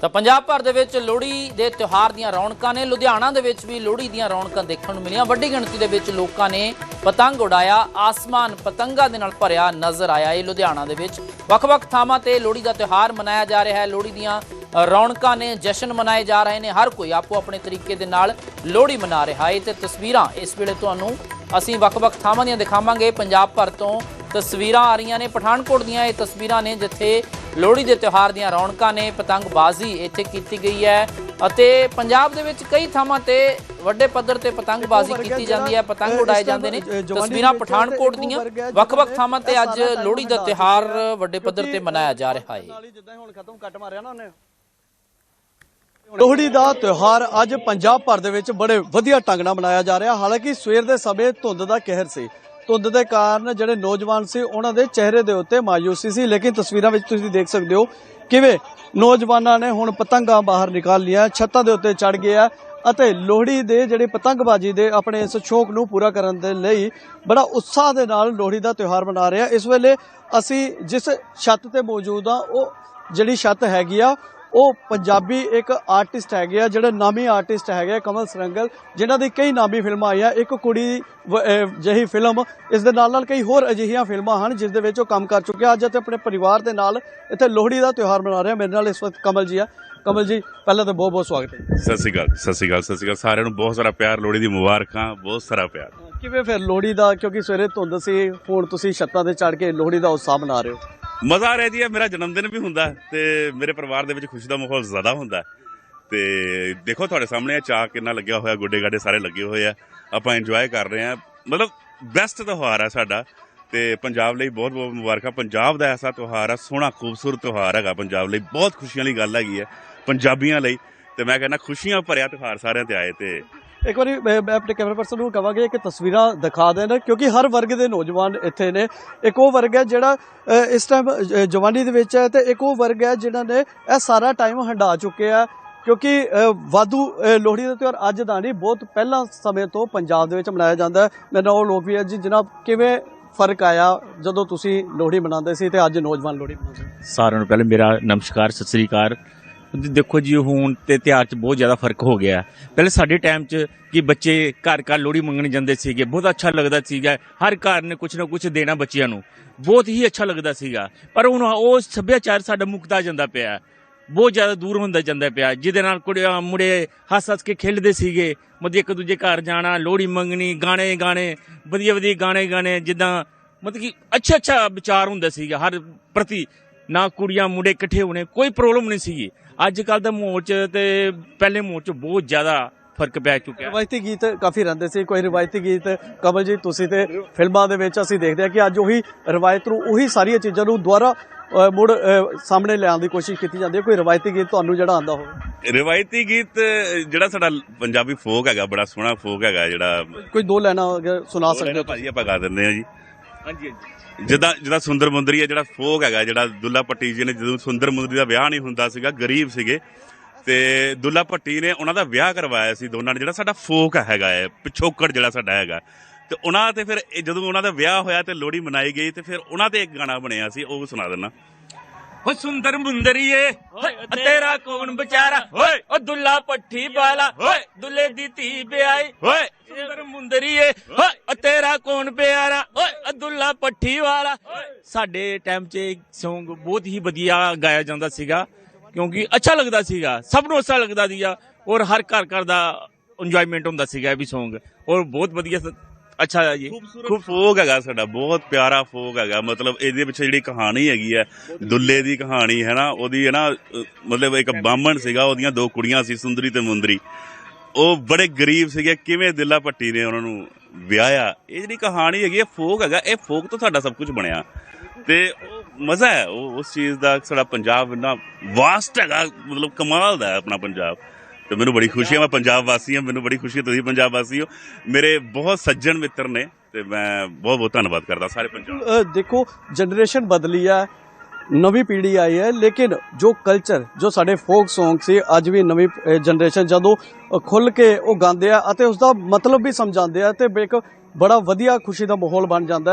ਤਾਂ ਪੰਜਾਬ ਭਰ ਦੇ ਵਿੱਚ ਲੋਹੜੀ ਦੇ ਤਿਉਹਾਰ ਦੀਆਂ ਰੌਣਕਾਂ ਨੇ, ਲੁਧਿਆਣਾ ਦੇ ਵਿੱਚ ਵੀ ਲੋਹੜੀ ਦੀਆਂ ਰੌਣਕਾਂ ਦੇਖਣ ਨੂੰ ਮਿਲੀਆਂ। ਵੱਡੀ ਗਿਣਤੀ ਦੇ ਵਿੱਚ ਲੋਕਾਂ ਨੇ ਪਤੰਗ ਉਡਾਇਆ, ਆਸਮਾਨ ਪਤੰਗਾਂ ਦੇ ਨਾਲ ਭਰਿਆ ਨਜ਼ਰ ਆਇਆ ਇਹ ਲੁਧਿਆਣਾ ਦੇ ਵਿੱਚ। ਵੱਖ-ਵੱਖ ਥਾਵਾਂ ਤੇ ਲੋਹੜੀ ਦਾ ਤਿਉਹਾਰ ਮਨਾਇਆ ਜਾ ਰਿਹਾ ਹੈ, ਲੋਹੜੀ ਦੀਆਂ ਰੌਣਕਾਂ ਨੇ ਜਸ਼ਨ ਮਨਾਏ ਜਾ ਰਹੇ ਨੇ। ਹਰ ਕੋਈ ਆਪੋ ਆਪਣੇ ਤਰੀਕੇ ਦੇ ਨਾਲ ਲੋਹੜੀ ਮਨਾ ਰਿਹਾ ਹੈ। ਤੇ ਤਸਵੀਰਾਂ ਇਸ ਵੇਲੇ ਤੁਹਾਨੂੰ ਅਸੀਂ ਵੱਖ-ਵੱਖ ਥਾਵਾਂ ਦੀਆਂ ਦਿਖਾਵਾਂਗੇ। ਪੰਜਾਬ ਭਰ ਤੋਂ ਤਸਵੀਰਾਂ ਆ ਰਹੀਆਂ ਨੇ ਪਠਾਨਕੋਟ ਦੀਆਂ ਇਹ ਤਸਵੀਰਾਂ ਨੇ ਜਿੱਥੇ ਲੋਹੜੀ ਦੇ ਤਿਉਹਾਰ ਦੀਆਂ ਰੌਣਕਾਂ ਨੇ ਪਤੰਗਬਾਜ਼ੀ ਇੱਥੇ ਕੀਤੀ ਗਈ ਹੈ ਅਤੇ ਪੰਜਾਬ ਦੇ ਵਿੱਚ ਕਈ ਥਾਵਾਂ ਤੇ ਵੱਡੇ ਪੱਧਰ ਤੇ ਪਤੰਗਬਾਜ਼ੀ ਕੀਤੀ ਜਾਂਦੀ ਹੈ ਪਤੰਗ ਉਡਾਏ ਜਾਂਦੇ ਨੇ। ਤਸਵੀਰਾਂ ਪਠਾਨਕੋਟ ਦੀਆਂ ਵੱਖ-ਵੱਖ ਥਾਵਾਂ ਤੇ ਅੱਜ ਲੋਹੜੀ ਦਾ ਤਿਉਹਾਰ ਵੱਡੇ ਪੱਧਰ ਤੇ ਮਨਾਇਆ ਜਾ ਰਿਹਾ ਹੈ। ਜਿੱਦਾਂ ਹੁਣ ਖਤਮ ਕੱਟ ਮਾਰਿਆ ਨਾ ਉਹਨੇ। ਲੋਹੜੀ ਦਾ ਤਿਉਹਾਰ ਅੱਜ ਪੰਜਾਬ ਭਰ ਦੇ ਵਿੱਚ ਬੜੇ ਵਧੀਆ ਢੰਗ ਨਾਲ ਮਨਾਇਆ ਜਾ ਰਿਹਾ। ਹਾਲਾਂਕਿ ਸਵੇਰ ਦੇ ਸਮੇਂ ਧੁੰਦ ਦਾ ਕਹਿਰ ਸੀ। ਧੁੰਦ ਦੇ ਕਾਰਨ ਜਿਹੜੇ ਨੌਜਵਾਨ ਸੀ, ਉਹਨਾਂ ਦੇ ਚਿਹਰੇ ਦੇ ਉੱਤੇ ਮਾਯੂਸੀ ਸੀ। ਲੇਕਿਨ ਤਸਵੀਰਾਂ ਵਿੱਚ ਤੁਸੀਂ ਦੇਖ ਸਕਦੇ ਹੋ ਕਿਵੇਂ ਨੌਜਵਾਨਾਂ ਨੇ ਹੁਣ ਪਤੰਗਾਂ ਬਾਹਰ ਨਿਕਾਲ ਲਿਆ ਛੱਤਾਂ ਦੇ ਉੱਤੇ ਚੜ ਗਏ ਆ ਅਤੇ ਲੋਹੜੀ ਦੇ ਜਿਹੜੇ ਪਤੰਗਬਾਜ਼ੀ ਦੇ ਆਪਣੇ ਇਸ ਸ਼ੌਕ ਨੂੰ ਪੂਰਾ ਕਰਨ ਦੇ ਲਈ ਬੜਾ ਉਤਸ਼ਾਹ ਦੇ ਨਾਲ ਲੋਹੜੀ ਦਾ ਤਿਉਹਾਰ ਮਨਾ ਰਿਹਾ ਇਸ ਵੇਲੇ ਅਸੀਂ ਜਿਸ ਛੱਤ ਤੇ ਮੌਜੂਦ ਆ ਉਹ ਜਿਹੜੀ ਛੱਤ ਹੈਗੀ ਆ ਉਹ ਪੰਜਾਬੀ ਇੱਕ ਆਰਟਿਸਟ ਹੈਗੇ ਆ ਜਿਹੜੇ ਨਾਮੀ ਆਰਟਿਸਟ ਹੈਗੇ ਆ ਕਮਲ ਸਰੰਗਲ ਜਿਨ੍ਹਾਂ ਦੀ ਕਈ ਨਾਮੀ ਫਿਲਮਾਂ ਆਈਆਂ। ਇੱਕ ਕੁੜੀ ਜਿਹੀ ਫਿਲਮ ਇਸ ਦੇ ਨਾਲ ਨਾਲ ਕਈ ਹੋਰ ਅਜਿਹੀਆਂ ਫਿਲਮਾਂ ਹਨ ਜਿਸ ਦੇ ਵਿੱਚ ਉਹ ਕੰਮ ਕਰ ਚੁੱਕੇ ਆ ਅੱਜ ਅਤੇ ਆਪਣੇ ਪਰਿਵਾਰ ਦੇ ਨਾਲ ਇੱਥੇ ਲੋਹੜੀ ਦਾ ਤਿਉਹਾਰ ਮਨਾ ਰਹੇ ਆ ਮੇਰੇ ਨਾਲ ਇਸ ਵਕਤ ਕਮਲ ਜੀ ਆ। ਕਮਲ ਜੀ ਪਹਿਲਾਂ ਤਾਂ ਬਹੁਤ ਬਹੁਤ ਸਵਾਗਤ ਹੈ। ਸਤਿ ਸ਼੍ਰੀ ਅਕਾਲ ਸਤਿ ਸ਼੍ਰੀ ਅਕਾਲ ਸਤਿ ਸ਼੍ਰੀ ਅਕਾਲ। ਸਾਰਿਆਂ ਨੂੰ ਬਹੁਤ ਸਾਰਾ ਪਿਆਰ ਲੋਹੜੀ ਦੀ ਮੁਬਾਰਕਾਂ ਬਹੁਤ ਸਾਰਾ ਪਿਆਰ। ਕਿਵੇਂ ਫਿਰ ਲੋਹੜੀ ਦਾ ਕਿਉਂਕਿ ਸਵੇਰੇ ਧੁੰਦ ਸੀ ਹੁਣ ਤੁਸੀਂ ਛੱਤਾਂ ਤੇ ਚੜ ਕੇ ਲੋਹੜੀ ਦਾ ਉਤਸ਼ਾਹ ਮਨਾ ਰਹੇ ਹੋ? ਮਜ਼ਾ ਆ ਰਿਹਾ ਜੀ, ਇਹ ਮੇਰਾ ਜਨਮ ਦਿਨ ਵੀ ਹੁੰਦਾ ਹੈ ਤੇ ਮੇਰੇ ਪਰਿਵਾਰ ਦੇ ਵਿੱਚ ਖੁਸ਼ੀ ਦਾ ਮਾਹੌਲ ਜ਼ਿਆਦਾ ਹੁੰਦਾ। ਹੈ। ਤੇ ਦੇਖੋ ਤੁਹਾਡੇ ਸਾਹਮਣੇ ਇਹ ਚਾਹ ਕਿੰਨਾ ਲੱਗਿਆ ਹੋਇਆ, ਗੋਡੇ ਗਾਡੇ ਸਾਰੇ ਲੱਗੇ ਹੋਏ ਆ। ਆਪਾਂ ਇੰਜੋਏ ਕਰ ਰਹੇ ਆ ਮਤਲਬ ਬੈਸਟ ਤਿਉਹਾਰ ਆ ਸਾਡਾ। ਤੇ ਪੰਜਾਬ ਲਈ ਬਹੁਤ ਬਹੁਤ ਮੁਬਾਰਕਾਂ। ਪੰਜਾਬ ਦਾ ਐਸਾ ਤਿਉਹਾਰ ਆ, ਸੋਹਣਾ ਖੂਬਸੂਰਤ ਤਿਉਹਾਰ ਹੈਗਾ ਪੰਜਾਬ ਲਈ। ਬਹੁਤ ਖੁਸ਼ੀਆਂ ਵਾਲੀ ਗੱਲ ਹੈਗੀ ਹੈ ਪੰਜਾਬੀਆਂ ਲਈ। ਤੇ ਮੈਂ ਕਹਿੰਦਾ ਖੁਸ਼ੀਆਂ ਭਰਿਆ ਤਿਉਹਾਰ ਸਾਰਿਆਂ ਤੇ ਆਏ ਤੇ ਇੱਕ ਵਾਰੀ ਮੈਂ ਮੈਂ ਆਪਣੇ ਕੈਮਰਾ ਪਰਸਨ ਨੂੰ ਕਹਾਂਗੇ ਕਿ ਤਸਵੀਰਾਂ ਦਿਖਾ ਦੇਣ, ਕਿਉਂਕਿ ਹਰ ਵਰਗ ਦੇ ਨੌਜਵਾਨ ਇੱਥੇ ਨੇ। ਇੱਕ ਉਹ ਵਰਗ ਹੈ ਜਿਹੜਾ ਇਸ ਟਾਈਮ ਜਵਾਨੀ ਦੇ ਵਿੱਚ ਹੈ ਤੇ ਇੱਕ ਉਹ ਵਰਗ ਹੈ ਜਿਹੜਾ ਨੇ ਇਹ ਸਾਰਾ ਟਾਈਮ ਹੰਡਾ ਚੁੱਕੇ ਆ। ਕਿਉਂਕਿ ਵਾਧੂ ਲੋਹੜੀ ਦਾ ਤਿਉਹਾਰ ਅੱਜ ਦਾ ਨਹੀਂ, ਬਹੁਤ ਪਹਿਲਾਂ ਸਮੇਂ ਤੋਂ ਪੰਜਾਬ ਦੇ ਵਿੱਚ ਮਨਾਇਆ ਜਾਂਦਾ ਹੈ। ਮੇਰੇ ਨਾਲ ਉਹ ਲੋਕ ਵੀ ਹੈ ਜੀ ਜਨਾਬ ਕਿਵੇਂ ਫ਼ਰਕ ਆਇਆ ਜਦੋਂ ਤੁਸੀਂ ਲੋਹੜੀ ਮਨਾਉਂਦੇ ਸੀ ਤੇ ਅੱਜ ਨੌਜਵਾਨ ਲੋਹੜੀ ਮਨਾਉਂਦੇ ਸਾਰਿਆਂ ਨੂੰ ਪਹਿਲੇ ਮੇਰਾ ਨਮਸਕਾਰ, ਸਤਿ ਸ੍ਰੀ ਅਕਾਲ। ਦੇਖੋ ਜੀ, ਹੁਣ ਤੇ ਤਿਉਹਾਰ 'ਚ ਬਹੁਤ ਜ਼ਿਆਦਾ ਫ਼ਰਕ ਹੋ ਗਿਆ। ਪਹਿਲੇ ਸਾਡੇ ਟਾਈਮ 'ਚ ਕਿ ਬੱਚੇ ਘਰ ਘਰ ਲੋਹੜੀ ਮੰਗਣ ਜਾਂਦੇ ਸੀਗੇ। ਬਹੁਤ ਅੱਛਾ ਲੱਗਦਾ ਸੀਗਾ। ਹਰ ਘਰ ਨੇ ਕੁਝ ਨਾ ਕੁਝ ਦੇਣਾ ਬੱਚਿਆਂ ਨੂੰ। ਬਹੁਤ ਹੀ ਅੱਛਾ ਲੱਗਦਾ ਸੀਗਾ। ਪਰ ਹੁਣ ਉਹ ਸੱਭਿਆਚਾਰ ਸਾਡਾ ਮੁੱਕਦਾ ਜਾਂਦਾ ਪਿਆ। ਬਹੁਤ ਜ਼ਿਆਦਾ ਦੂਰ ਹੁੰਦਾ ਜਾਂਦਾ ਪਿਆ। ਜਿਹਦੇ ਨਾਲ ਕੁੜੀਆਂ, ਮੁੰਡੇ ਹੱਸ ਹੱਸ ਕੇ ਖੇਡਦੇ ਸੀਗੇ। ਮਤਲਬ ਇੱਕ ਦੂਜੇ ਘਰ ਜਾਣਾ, ਲੋਹੜੀ ਮੰਗਣੀ, ਗਾਣੇ ਗਾਣੇ, ਵਧੀਆ ਵਧੀਆ ਗਾਣੇ ਗਾਣੇ, ਜਿੱਦਾਂ ਮਤਲਬ ਕਿ ਅੱਛਾ ਅੱਛਾ ਵਿਚਾਰ ਹੁੰਦਾ ਸੀਗਾ। ਹਰ ਪ੍ਰਤੀ ਨਾ ਕੁੜੀਆਂ ਮੁੰਡੇ ਇਕੱਠੇ ਹੋਣੇ ਕੋਈ ਪ੍ਰੋਬਲਮ ਨਹੀਂ ਸੀਗੀ। ਅੱਜ ਕੱਲ ਦਾ ਮਾਹੌਲ 'ਚ ਤੇ ਪਹਿਲੇ ਮਾਹੌਲ 'ਚ ਬਹੁਤ ਜ਼ਿਆਦਾ ਫ਼ਰਕ ਪੈ ਚੁੱਕਿਆ। ਰਵਾਇਤੀ ਗੀਤ ਕਾਫੀ ਰਹਿੰਦੇ ਸੀ ਕੋਈ ਰਵਾਇਤੀ ਗੀਤ ਕਮਲ ਜੀ ਤੁਸੀਂ ਤੇ ਫਿਲਮਾਂ ਦੇ ਵਿੱਚ ਅਸੀਂ ਦੇਖਦੇ ਹਾਂ ਕਿ ਅੱਜ ਉਹੀ ਰਵਾਇਤ ਨੂੰ ਉਹੀ ਸਾਰੀਆਂ ਚੀਜ਼ਾਂ ਨੂੰ ਦੁਬਾਰਾ ਮੁੜ ਸਾਹਮਣੇ ਲਿਆਉਣ ਦੀ ਕੋਸ਼ਿਸ਼ ਕੀਤੀ ਜਾਂਦੀ ਹੈ। ਕੋਈ ਰਵਾਇਤੀ ਗੀਤ ਤੁਹਾਨੂੰ ਜਿਹੜਾ ਆਉਂਦਾ ਹੋਵੇ। ਰਿਵਾਇਤੀ ਗੀਤ ਜਿਹੜਾ ਸਾਡਾ ਪੰਜਾਬੀ ਫੋਕ ਹੈਗਾ ਬੜਾ ਸੋਹਣਾ ਫੋਕ ਹੈਗਾ ਜਿਹੜਾ ਕੋਈ ਦੋ ਲਾਈਨਾਂ ਅਗਰ ਸੁਣਾ ਸਕਦੇ ਹੋ ਭਾਜੀ ਆਪਾਂ ਗਾ ਦਿੰਦੇ ਆ ਜੀ। ਹਾਂਜੀ ਹਾਂਜੀ। ਜਿੱਦਾਂ ਜਿੱਦਾਂ ਸੁੰਦਰ ਮੁੰਦਰੀ ਹੈ ਜਿਹੜਾ ਫੋਕ ਹੈਗਾ ਜਿਹੜਾ ਦੁੱਲਾ ਭੱਟੀ ਜੀ ਨੇ ਜਦੋਂ ਸੁੰਦਰ ਮੁੰਦਰੀ ਦਾ ਵਿਆਹ ਨਹੀਂ ਹੁੰਦਾ ਸੀਗਾ ਗਰੀਬ ਸੀਗੇ ਤੇ ਦੁੱਲਾ ਭੱਟੀ ਨੇ ਉਹਨਾਂ ਦਾ ਵਿਆਹ ਕਰਵਾਇਆ ਸੀ ਦੋਨਾਂ ਨੇ ਜਿਹੜਾ ਸਾਡਾ ਫੋਕ ਹੈਗਾ ਹੈ ਪਿਛੋਕੜ ਜਿਹੜਾ ਸਾਡਾ ਹੈਗਾ। ਤੇ ਉਹਨਾਂ ਤੇ ਫਿਰ ਜਦੋਂ ਉਹਨਾਂ ਦਾ ਵਿਆਹ ਹੋਇਆ ਤੇ ਲੋਹੜੀ ਮਨਾਈ ਗਈ ਤੇ ਫਿਰ ਉਹਨਾਂ ਤੇ ਇੱਕ ਗਾਣਾ ਬਣਿਆ ਸੀ ਉਹ ਸੁਣਾ ਦਿੰਨਾ ਓ ਸੁੰਦਰ ਮੁੰਦਰੀਏ ਤੇਰਾ ਕੌਣ ਵਿਚਾਰਾ? ਓਏ ਓ ਦੁੱਲਾ ਪੱਠੀ ਵਾਲਾ ਓਏ। ਦੁੱਲੇ ਦੀ ਧੀ ਵਿਆਹੀ। ਓਏ। ਸੁੰਦਰ ਮੁੰਦਰੀਏ ਓਏ ਤੇਰਾ ਕੌਣ ਪਿਆਰਾ? ਓਏ ਓ ਦੁੱਲਾ ਪੱਠੀ ਵਾਲਾ। ਸਾਡੇ ਟਾਈਮ 'ਚ ਇਹ Song ਬਹੁਤ ਹੀ ਵਧੀਆ ਗਾਇਆ ਜਾਂਦਾ ਸੀਗਾ ਕਿਉਂਕਿ ਅੱਛਾ ਲੱਗਦਾ ਸੀਗਾ ਸਭ ਨੂੰ ਅੱਛਾ ਲੱਗਦਾ ਸੀਗਾ ਔਰ ਹਰ ਘਰ ਘਰ ਦਾ ਇੰਜੋਇਮੈਂਟ ਹੁੰਦਾ ਸੀਗਾ ਇਹ ਵੀ Song ਔਰ ਬਹੁਤ ਵਧੀਆ ਸ- ਅੱਛਾ ਹੈ ਜੀ ਖੂਬ ਫੋਕ ਹੈਗਾ ਸਾਡਾ ਬਹੁਤ ਪਿਆਰਾ ਫੋਕ ਹੈਗਾ। ਮਤਲਬ ਇਹਦੇ ਪਿੱਛੇ ਜਿਹੜੀ ਕਹਾਣੀ ਹੈਗੀ ਹੈ ਦੁੱਲੇ ਦੀ ਕਹਾਣੀ ਹੈ ਨਾ? ਉਹਦੀ ਹੈ ਨਾ ਮਤਲਬ ਇੱਕ ਬਾਹਮਣ ਸੀਗਾ ਉਹਦੀਆਂ ਦੋ ਕੁੜੀਆਂ ਸੀ ਸੁੰਦਰੀ ਤੇ ਮੁੰਦਰੀ। ਉਹ ਬੜੇ ਗਰੀਬ ਸੀਗੇ ਕਿਵੇਂ ਦਿੱਲਾ ਭੱਟੀ ਨੇ ਉਹਨਾਂ ਨੂੰ ਵਿਆਹਿਆ? ਇਹ ਜਿਹੜੀ ਕਹਾਣੀ ਹੈਗੀ ਹੈ ਫੋਕ ਹੈਗਾ ਇਹ ਫੋਕ ਤੋਂ ਸਾਡਾ ਸਭ ਕੁਝ ਬਣਿਆ। ਤੇ ਉਹ ਮਜ਼ਾ ਹੈ ਉਹ ਉਸ ਚੀਜ਼ ਦਾ ਸਾਡਾ ਪੰਜਾਬ ਇੰਨਾ ਵਾਸਟ ਹੈਗਾ ਮਤਲਬ ਕਮਾਲ ਦਾ ਹੈ ਆਪਣਾ ਪੰਜਾਬ। ਤੇ ਮੈਨੂੰ ਬੜੀ ਖੁਸ਼ੀ ਹੈ ਮੈਂ ਪੰਜਾਬ ਵਾਸੀ ਹਾਂ ਮੈਨੂੰ ਬੜੀ ਖੁਸ਼ੀ ਹੈ ਤੁਸੀਂ ਪੰਜਾਬ ਵਾਸੀ ਹੋ। ਮੇਰੇ ਬਹੁਤ ਸੱਜਣ ਮਿੱਤਰ ਨੇ ਤੇ ਮੈਂ ਬਹੁਤ ਬਹੁਤ ਧੰਨਵਾਦ ਕਰਦਾ ਸਾਰੇ ਪੰਜਾਬ ਅ, ਦੇਖੋ ਜਨਰੇਸ਼ਨ ਬਦਲੀ ਆ ਨਵੀਂ ਪੀੜ੍ਹੀ ਆਈ ਹੈ, ਲੇਕਿਨ ਜੋ ਕਲਚਰ ਜੋ ਸਾਡੇ ਫੋਕ Song ਸੀ, ਅੱਜ ਵੀ ਨਵੀਂ ਜਨਰੇਸ਼ਨ ਜਦੋਂ ਖੁੱਲ ਕੇ ਉਹ ਗਾਉਂਦੇ ਆ ਅਤੇ ਉਸ ਦਾ ਮਤਲਬ ਵੀ ਸਮਝਾਉਂਦੇ ਆ ਤੇ ਇੱਕ ਬੜਾ ਵਧੀਆ ਖੁਸ਼ੀ ਦਾ ਮਾਹੌਲ ਬਣ ਜਾਂਦਾ ਹੈ।